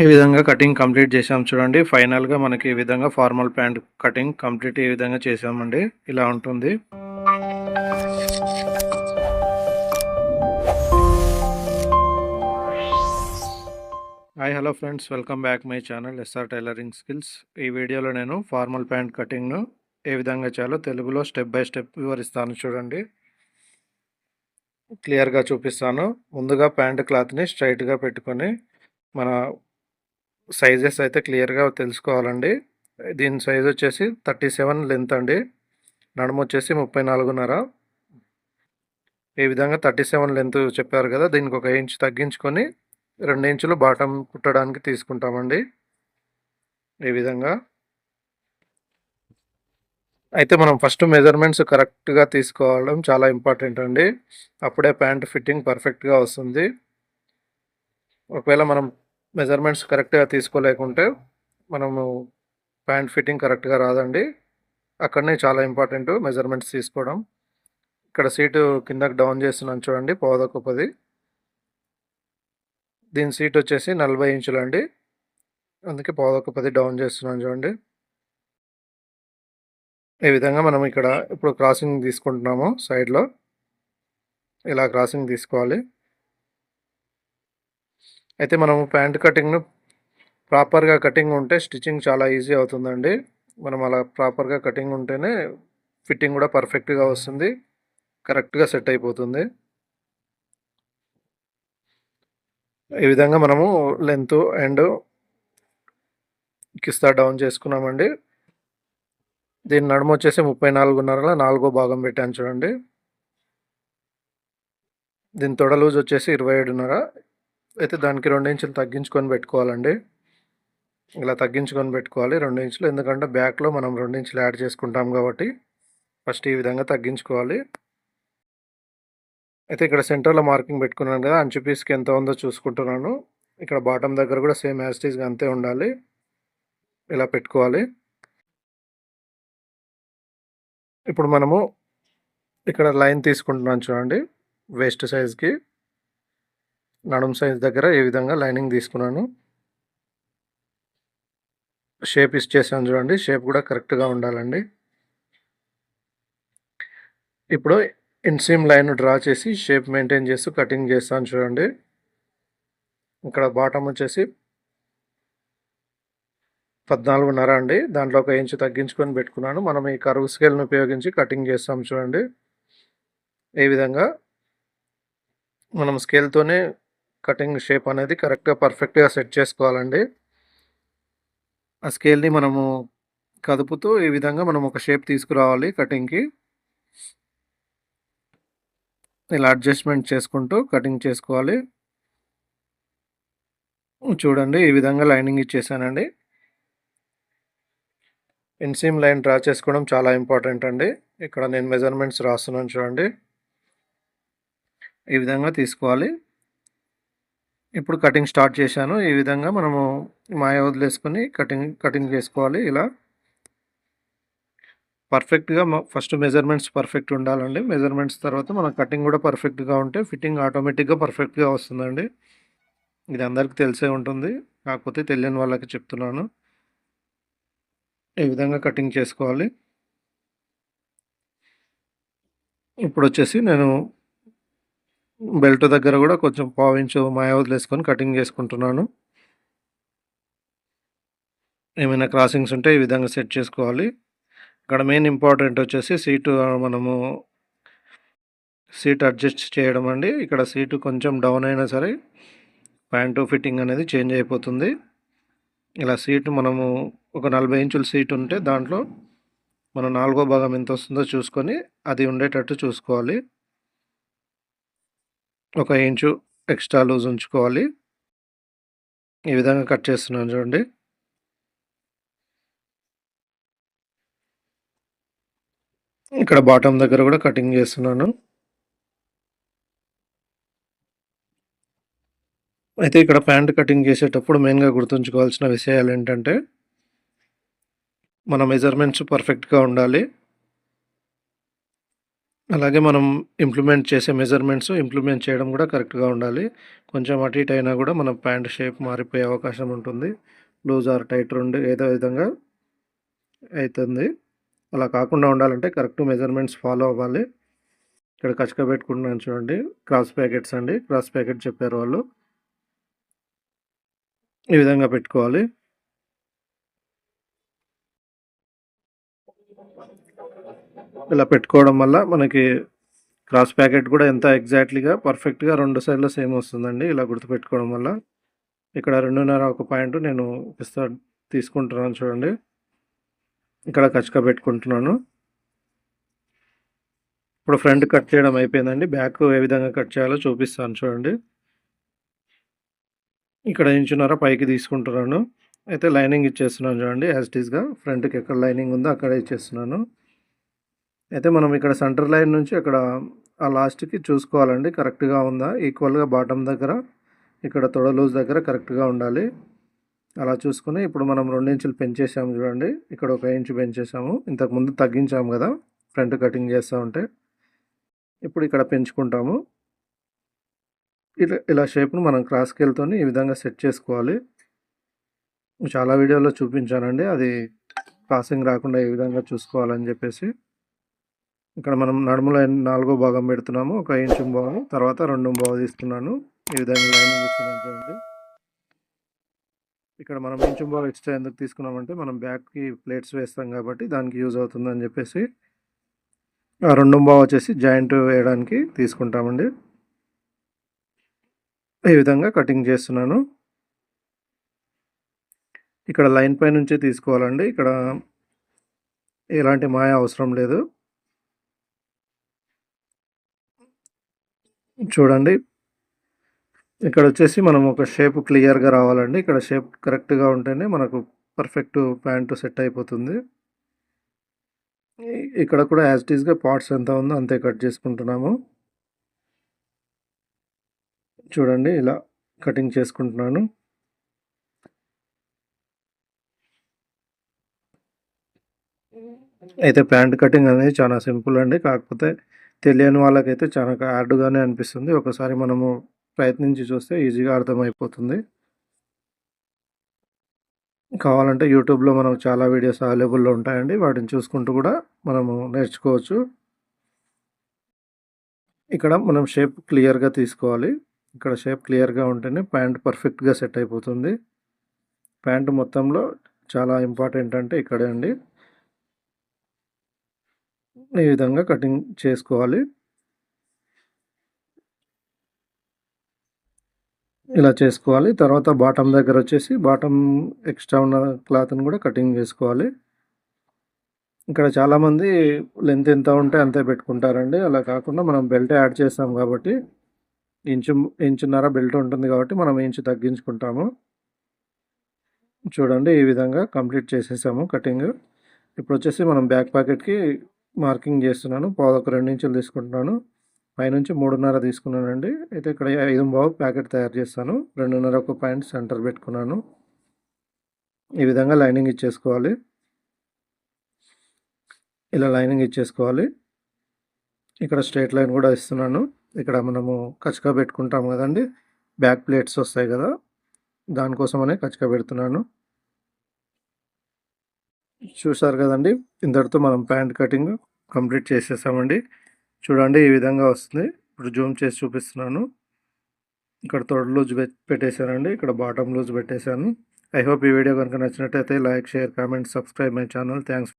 ఈ విధంగా cutting complete చేసాం చూడండి. ఫైనల్గా మనకి ఈ విధంగా ఫార్మల్ ప్యాంట్ కటింగ్ కంప్లీట్ ఈ విధంగా చేసామండి ఇలా ఉంటుంది. Hi hello friends welcome back my channel SR tailoring skills ఈ వీడియోలో నేను ఫార్మల్ ప్యాంట్ కటింగ్ను ఏ విధంగా చేయాలో తెలుగులో స్టెప్ బై స్టెప్ వివరిస్తాను చూడండి. క్లియర్గా చూపిస్తాను. ముందుగా ప్యాంట్ క్లాత్ని స్ట్రైట్గా పెట్టుకొని మన సైజెస్ అయితే క్లియర్గా తెలుసుకోవాలండి. దీని సైజ్ వచ్చేసి థర్టీ సెవెన్ లెంత్ అండి. నడుము వచ్చేసి ముప్పై నాలుగున్నర. ఈ విధంగా థర్టీ సెవెన్ లెంత్ చెప్పారు కదా దీనికి ఒక ఇంచ్ తగ్గించుకొని రెండు ఇంచులు బాటం కుట్టడానికి తీసుకుంటామండి. ఈ విధంగా. అయితే మనం ఫస్ట్ మెజర్మెంట్స్ కరెక్ట్గా తీసుకోవడం చాలా ఇంపార్టెంట్ అండి. అప్పుడే ప్యాంట్ ఫిట్టింగ్ పర్ఫెక్ట్గా వస్తుంది. ఒకవేళ మనం మెజర్మెంట్స్ కరెక్ట్గా తీసుకోలేకుంటే మనము ప్యాంట్ ఫిట్టింగ్ కరెక్ట్గా రాదండి. అక్కడనే చాలా ఇంపార్టెంట్ మెజర్మెంట్స్ తీసుకోవడం. ఇక్కడ సీటు కిందకి డౌన్ చేస్తున్నాను చూడండి పోదకు పది దీని సీట్ వచ్చేసి నలభై ఇంచులు అండి. అందుకే పోదకు పది డౌన్ చేస్తున్నాను చూడండి. ఈ విధంగా మనం ఇక్కడ ఇప్పుడు క్రాసింగ్ తీసుకుంటున్నాము సైడ్లో. ఇలా క్రాసింగ్ తీసుకోవాలి. అయితే మనము ప్యాంట్ కటింగ్ను ప్రాపర్గా కటింగ్ ఉంటే స్టిచ్చింగ్ చాలా ఈజీ అవుతుందండి. మనం అలా ప్రాపర్గా కటింగ్ ఉంటేనే ఫిట్టింగ్ కూడా పర్ఫెక్ట్గా వస్తుంది. కరెక్ట్గా సెట్ అయిపోతుంది. ఈ విధంగా మనము లెంత్ అండ్ కిస్తా డౌన్ చేసుకున్నామండి. దీని నడుము వచ్చేసి ముప్పై నాలుగున్నరలో నాలుగో భాగం పెట్టాను చూడండి. దీని తొడ లూజ్ వచ్చేసి ఇరవై ఏడున్నర. అయితే దానికి రెండు ఇంచులు తగ్గించుకొని పెట్టుకోవాలండి. ఇలా తగ్గించుకొని పెట్టుకోవాలి రెండు ఇంచులు. ఎందుకంటే బ్యాక్లో మనం రెండు ఇంచులు యాడ్ చేసుకుంటాం కాబట్టి ఫస్ట్ ఈ విధంగా తగ్గించుకోవాలి. అయితే ఇక్కడ సెంటర్లో మార్కింగ్ పెట్టుకున్నాను కదా అంచు పీస్కి ఎంత ఉందో చూసుకుంటున్నాను. ఇక్కడ బాటమ్ దగ్గర కూడా సేమ్ యాస్టీస్గా అంతే ఉండాలి. ఇలా పెట్టుకోవాలి. ఇప్పుడు మనము ఇక్కడ లైన్ తీసుకుంటున్నాం చూడండి వేస్ట్ సైజ్కి. నడుం సైజ్ దగ్గర ఏ విధంగా లైనింగ్ తీసుకున్నాను. షేప్ ఇచ్చేసాను చూడండి షేప్ కూడా కరెక్ట్గా ఉండాలండి. ఇప్పుడు ఇన్సీమ్ లైన్ డ్రా చేసి షేప్ మెయింటైన్ చేస్తూ కటింగ్ చేస్తాను చూడండి. ఇక్కడ బాటమ్ వచ్చేసి పద్నాలుగున్నర అండి. దాంట్లో ఒక ఇంచు తగ్గించుకొని పెట్టుకున్నాను. మనం ఈ కరువు స్కేల్ని ఉపయోగించి కటింగ్ చేస్తాం చూడండి. ఏ విధంగా మనం స్కేల్తోనే కటింగ్ షేప్ అనేది కరెక్ట్గా పర్ఫెక్ట్గా సెట్ చేసుకోవాలండి. ఆ స్కేల్ని మనము కదుపుతూ ఈ విధంగా మనం ఒక షేప్ తీసుకురావాలి కటింగ్కి. ఇలా అడ్జస్ట్మెంట్ చేసుకుంటూ కటింగ్ చేసుకోవాలి. చూడండి ఈ విధంగా లైనింగ్ ఇచ్చేసానండి. ఇన్సీమ్ లైన్ డ్రా చేసుకోవడం చాలా ఇంపార్టెంట్ అండి. ఇక్కడ నేను మెజర్మెంట్స్ రాస్తున్నాను చూడండి. ఈ విధంగా తీసుకోవాలి. ఇప్పుడు కటింగ్ స్టార్ట్ చేశాను. ఈ విధంగా మనము మాయ వదిలేసుకొని కటింగ్ కటింగ్ చేసుకోవాలి ఇలా. పర్ఫెక్ట్గా ఫస్ట్ మెజర్మెంట్స్ పర్ఫెక్ట్ ఉండాలండి. మెజర్మెంట్స్ తర్వాత మన కటింగ్ కూడా పర్ఫెక్ట్గా ఉంటే ఫిట్టింగ్ ఆటోమేటిక్గా పర్ఫెక్ట్గా వస్తుందండి. ఇది అందరికీ తెలిసే ఉంటుంది. కాకపోతే తెలియని వాళ్ళకి చెప్తున్నాను. ఈ విధంగా కటింగ్ చేసుకోవాలి. ఇప్పుడు వచ్చేసి నేను బెల్ట్ దగ్గర కూడా కొంచెం పావించు మాయ వదిలేసుకొని కటింగ్ చేసుకుంటున్నాను. ఏమైనా క్రాసింగ్స్ ఉంటే ఈ విధంగా సెట్ చేసుకోవాలి. ఇక్కడ మెయిన్ ఇంపార్టెంట్ వచ్చేసి సీటు మనము సీట్ అడ్జస్ట్ చేయడం అండి. ఇక్కడ సీటు కొంచెం డౌన్ అయినా సరే ప్యాంటు ఫిట్టింగ్ అనేది చేంజ్ అయిపోతుంది. ఇలా సీటు మనము ఒక నలభై ఇంచుల సీట్ ఉంటే దాంట్లో మనం నాలుగో భాగం ఎంత వస్తుందో చూసుకొని అది ఉండేటట్టు చూసుకోవాలి. ఒక ఇంచు ఎక్స్ట్రా లూజ్ ఉంచుకోవాలి. ఈ విధంగా కట్ చేస్తున్నాను చూడండి. ఇక్కడ బాటమ్ దగ్గర కూడా కటింగ్ చేస్తున్నాను. అయితే ఇక్కడ ప్యాంట్ కటింగ్ చేసేటప్పుడు మెయిన్గా గుర్తుంచుకోవాల్సిన విషయాలు ఏంటంటే మన మెజర్మెంట్స్ పర్ఫెక్ట్గా ఉండాలి. అలాగే మనం ఇంప్లిమెంట్ చేసే మెజర్మెంట్స్ ఇంప్లిమెంట్ చేయడం కూడా కరెక్ట్‌గా ఉండాలి. కొంచెం అటు ఇటు అయినా కూడా మన ప్యాంట్ షేప్ మారిపోయే అవకాశం ఉంటుంది. లూజ్ ఆర్ టైట్ రెండు ఏదో విధంగా అవుతుంది అలా కాకుండా ఉండాలంటే కరెక్ట్ మెజర్మెంట్స్ ఫాలో అవ్వాలి. ఇక్కడ కచక పెట్టుకుంటున్నాను చూడండి. క్రాస్ ప్యాకెట్స్ అండి. క్రాస్ ప్యాకెట్ చెప్పారు వాళ్ళు. ఈ విధంగా పెట్టుకోవాలి. ఇలా పెట్టుకోవడం వల్ల మనకి క్రాస్ ప్యాకెట్ కూడా ఎంత ఎగ్జాక్ట్‌లీగా పర్ఫెక్ట్‌గా రెండు సైడ్‌లో సేమ్ వస్తుందండి. ఇలా గుర్తుపెట్టుకోవడం వల్ల. ఇక్కడ 2.5 ఒక పాయింట్ నేను పిస్తా తీసుకుంటున్నాను చూడండి. ఇక్కడ కచక పెట్టుకుంటున్నాను. ఇప్పుడు ఫ్రంట్ కట్ చేయడం అయిపోయిందండి. బ్యాక్ ఏ విధంగా కట్ చేయాలో చూపిస్తాను చూడండి. ఇక్కడ ఇంచున్నర పైకి తీసుకుంటున్నాను. అయితే లైనింగ్ ఇచ్చేస్తున్నాను చూడండి యాజ్ ఇట్ ఈస్‌గా. ఫ్రంట్‌కి ఎక్కడ లైనింగ్ ఉందో అక్కడ ఇచ్చేస్తున్నాను. అయితే మనం ఇక్కడ సెంటర్ లైన్ నుంచి అక్కడ ఆ లాస్ట్‌కి చూసుకోవాలండి కరెక్ట్‌గా ఉందా? ఈక్వల్‌గా బాటమ్ దగ్గర, ఇక్కడ తొడ లూజ్ దగ్గర కరెక్ట్‌గా ఉండాలి. అలా చూసుకుని ఇప్పుడు మనం రెండించులు పెంచేసాము చూడండి. ఇక్కడ ఒక ఇంచు పెంచేసాము. ఇంతకుముందు తగ్గించాము కదా ఫ్రంట్ కటింగ్ చేస్తా ఉంటే. ఇప్పుడు ఇక్కడ పెంచుకుంటాము. ఇలా ఇలా షేప్‌ను మనం క్రాస్ ఈ విధంగా సెట్ చేసుకోవాలి. చాలా వీడియోలో చూపించానండి. అది క్రాసింగ్ రాకుండా ఏ విధంగా చూసుకోవాలని చెప్పేసి. ఇక్కడ మనం నడుము లైన్ నాలుగో భాగం పెడుతున్నాము. ఒక ఇంచు భాగం తర్వాత రెండు భాగం తీస్తున్నాను. ఈ విధంగా లైన్ చూడండి. ఇక్కడ మనం ఇంచు భాగం ఎక్స్ట్రా ఎందుకు తీసుకున్నామంటే మనం బ్యాక్‌కి ప్లేట్స్ వేస్తాం కాబట్టి దానికి యూజ్ అవుతుందని చెప్పేసి ఆ రెండు భాగం వచ్చేసి జాయింట్ వేయడానికి తీసుకుంటామండి. ఈ విధంగా కటింగ్ చేస్తున్నాను. ఇక్కడ లైన్ పై నుంచే తీసుకోవాలండి. ఇక్కడ ఎలాంటి మాయ అవసరం లేదు. చూడండి. ఇక్కడ వచ్చేసి మనం ఒక షేప్ క్లియర్‌గా రావాలండి. ఇక్కడ షేప్ కరెక్ట్‌గా ఉంటేనే మనకు పర్ఫెక్ట్ ప్యాంటు సెట్ అయిపోతుంది. ఇక్కడ కూడా యాజ్ ఇట్ పార్ట్స్ ఎంత ఉందో అంతే కట్ చేసుకుంటున్నాము. చూడండి ఇలా కటింగ్ చేసుకుంటున్నాను. అయితే ప్యాంట్ కటింగ్ అనేది చాలా సింపుల్ అండి. కాకపోతే తెలియని వాళ్ళకైతే చాలా హార్డ్‌గానే అనిపిస్తుంది. ఒకసారి మనము ప్రయత్నించి చూస్తే ఈజీగా అర్థమైపోతుంది. కావాలంటే యూట్యూబ్‌లో మనకు చాలా వీడియోస్ అవైలబుల్‌లో ఉంటాయండి. వాటిని చూసుకుంటూ కూడా మనము నేర్చుకోవచ్చు. ఇక్కడ మనం షేప్ క్లియర్‌గా తీసుకోవాలి. ఇక్కడ షేప్ క్లియర్‌గా ఉంటేనే ప్యాంట్ పర్ఫెక్ట్‌గా సెట్ అయిపోతుంది. ప్యాంట్ మొత్తంలో చాలా ఇంపార్టెంట్ అంటే ఇక్కడే అండి. ఈ విధంగా కటింగ్ చేసుకోవాలి. ఇలా చేసుకోవాలి. తర్వాత బాటమ్ దగ్గర వచ్చేసి బాటమ్ ఎక్స్ట్రా ఉన్న క్లాత్‌ని కూడా కటింగ్ చేసుకోవాలి. ఇక్కడ చాలామంది లెంత్ ఎంత ఉంటే అంతే పెట్టుకుంటారండి. అలా కాకుండా మనం బెల్ట్ యాడ్ చేస్తాం కాబట్టి ఇంచు ఇంచున్నర బెల్ట్ ఉంటుంది కాబట్టి మనం ఇంచు తగ్గించుకుంటాము. చూడండి ఈ విధంగా కంప్లీట్ చేసేసాము కటింగ్. ఇప్పుడు వచ్చేసి మనం బ్యాక్ పాకెట్‌కి మార్కింగ్ చేస్తున్నాను. పాదొక రెండు ఇంచులు తీసుకుంటున్నాను. పైనుంచి 3.5 తీసుకున్నానండి. అయితే ఇక్కడ ఐదు 5 ప్యాకెట్ తయారు చేస్తాను. 2.5 ఒక పాయింట్ సెంటర్ పెట్టుకున్నాను. ఈ విధంగా లైనింగ్ ఇచ్చేసుకోవాలి. ఇలా లైనింగ్ ఇచ్చేసుకోవాలి. ఇక్కడ స్ట్రైట్ లైన్ కూడా ఇస్తున్నాను. ఇక్కడ మనము కచక పెట్టుకుంటాం కదండి బ్యాక్ ప్లేట్స్ వస్తాయి కదా! దానికోసమనే కచక పెడుతున్నాను. చూసారు కదండి ఇంతటితో మనం ప్యాంట్ కటింగ్ కంప్లీట్ చేసేసామండి. చూడండి ఈ విధంగా వస్తుంది. ఇప్పుడు జూమ్ చేసి చూపిస్తున్నాను. ఇక్కడ తొడ లూజ్ పె ఇక్కడ బాటమ్ లూజ్ పెట్టేశాను ఐ హోప్ ఈ వీడియో కనుక నచ్చినట్టయితే like, share, comment, subscribe my channel. Thanks